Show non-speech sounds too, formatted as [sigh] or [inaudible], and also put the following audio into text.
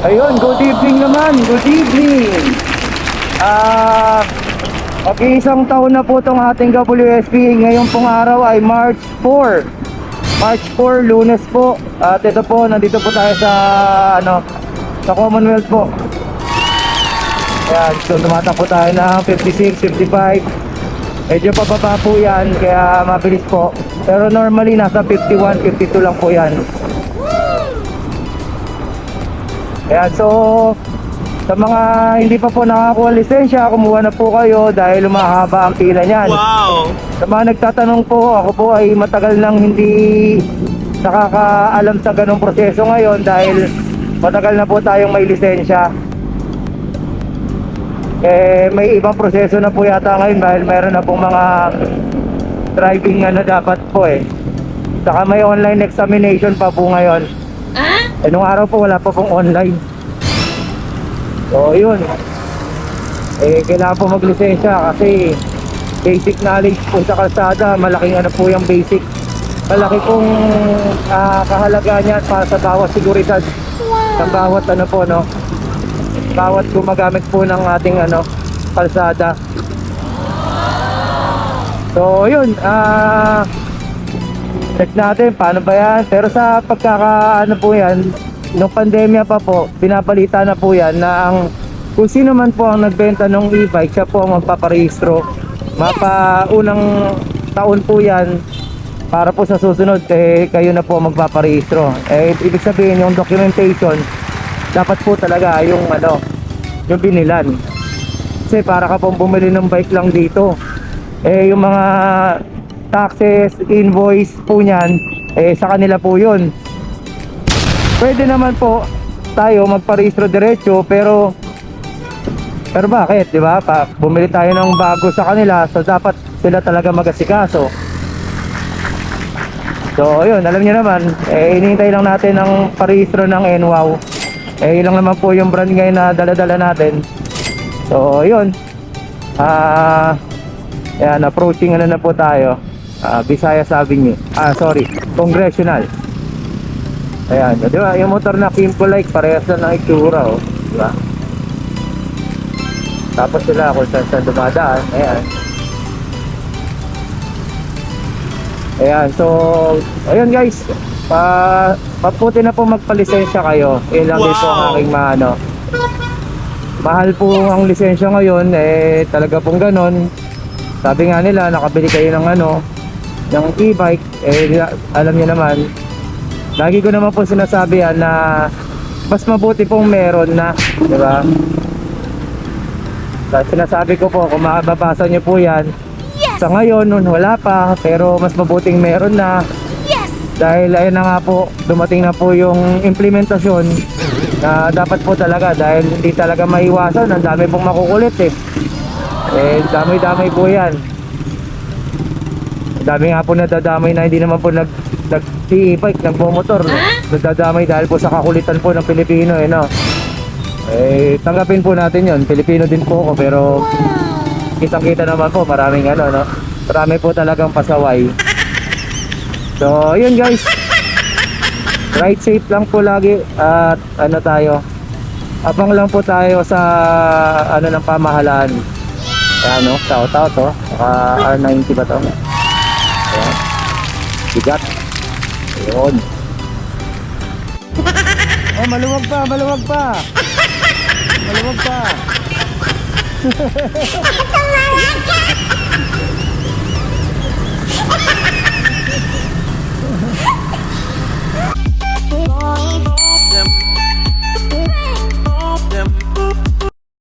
Ayun, good evening naman. Good evening. Ah, mag-iisang taon na po itong ating WSP. Ngayon pong araw ay March 4. March 4, lunes po. At ito po, nandito po tayo sa, ano, sa Commonwealth po. Ayan, so tumatakbo tayo ng 56, 55. Medyo pababa po yan, kaya mabilis po. Pero normally, nasa 51, 52 lang po yan. Ayan, so sa mga hindi pa po nakakuha lisensya, kumuha na po kayo dahil lumahaba ang pila niyan. Wow! Sa mga nagtatanong po, ako po ay matagal nang hindi nakakaalam sa ganong proseso ngayon dahil matagal na po tayong may lisensya. Eh, may ibang proseso na po yata ngayon dahil mayroon na pong mga driving na dapat po eh. Saka may online examination pa po ngayon. Eh, nung araw po wala pa pong online. So, yun. Eh, kailangan po maglisensya kasi basic knowledge po sa kalsada, malaking ano po yung basic. Malaki pong ah, kahalaga niya para sa bawat seguridad. Sa bawat ano po, no? Bawat gumagamit po ng ating ano, kalsada. So, yun. Ah, check natin paano ba yan. Pero sa pagkaka ano po yan, nung pandemya pa po, pinabalita na po yan na ang kung sino man po ang nagbenta ng e-bike, siya po ang magpaparehistro. Mapa unang taon po yan para po sa susunod eh kayo na po magpaparehistro. Eh ibig sabihin yung documentation dapat po talaga yung ano yung binilan. Kasi para ka pong bumili ng bike lang dito. Eh yung mga taxes, invoice po niyan, eh sa kanila po yun. Pwede naman po tayo magparehistro diretso pero pero bakit, 'di ba? Pa, bumili tayo ng bago sa kanila, so dapat sila talaga magasikaso. So, ayun, alam niyo naman, eh inihintay lang natin ang parehistro ng NWOW. Eh yun naman po yung brand ngayon na dala-dala natin. So, ayun. Ah, Ayan, approaching ano na po tayo. Ah, Visayas Avenue. Ah, sorry, Congressional. Ayan, di ba? Yung motor na Kimco like parehas na ng itsura, oh. Di ba? Tapos sila kung saan saan dumadaan. Ayan. Ayan, so, ayun guys. Pa, paputi na po magpalisensya kayo. Yun lang din po ang Wow! aking maano. Mahal po ang lisensya ngayon, eh talaga pong ganon. Sabi nga nila, nakabili kayo ng ano, ng e-bike, eh alam niyo naman, lagi ko naman po sinasabi yan na mas mabuti pong meron na, di ba? Sinasabi ko po, kung makababasa niyo po yan, sa ngayon, nun wala pa, pero mas mabuting meron na. Dahil ayun na nga po, dumating na po yung implementasyon na dapat po talaga dahil hindi talaga maiwasan, ang dami pong makukulit eh. Eh, dami-dami po yan. Dami nga po nadadamay na hindi naman po nag nag e-bike, nagbomotor. Nadadamay dahil po sa kakulitan po ng Pilipino eh no. Eh, tanggapin po natin yon Pilipino din po ako pero kitang-kita naman po maraming ano no. Marami po talagang pasaway. So, yun guys. Ride safe lang po lagi at ano tayo. Abang lang po tayo sa ano ng pamahalaan. Ayan no, tao-tao to. Saka R90 ba to? Ayan. Bigat. Ayun. Oh, maluwag pa, maluwag pa. Maluwag pa. [laughs]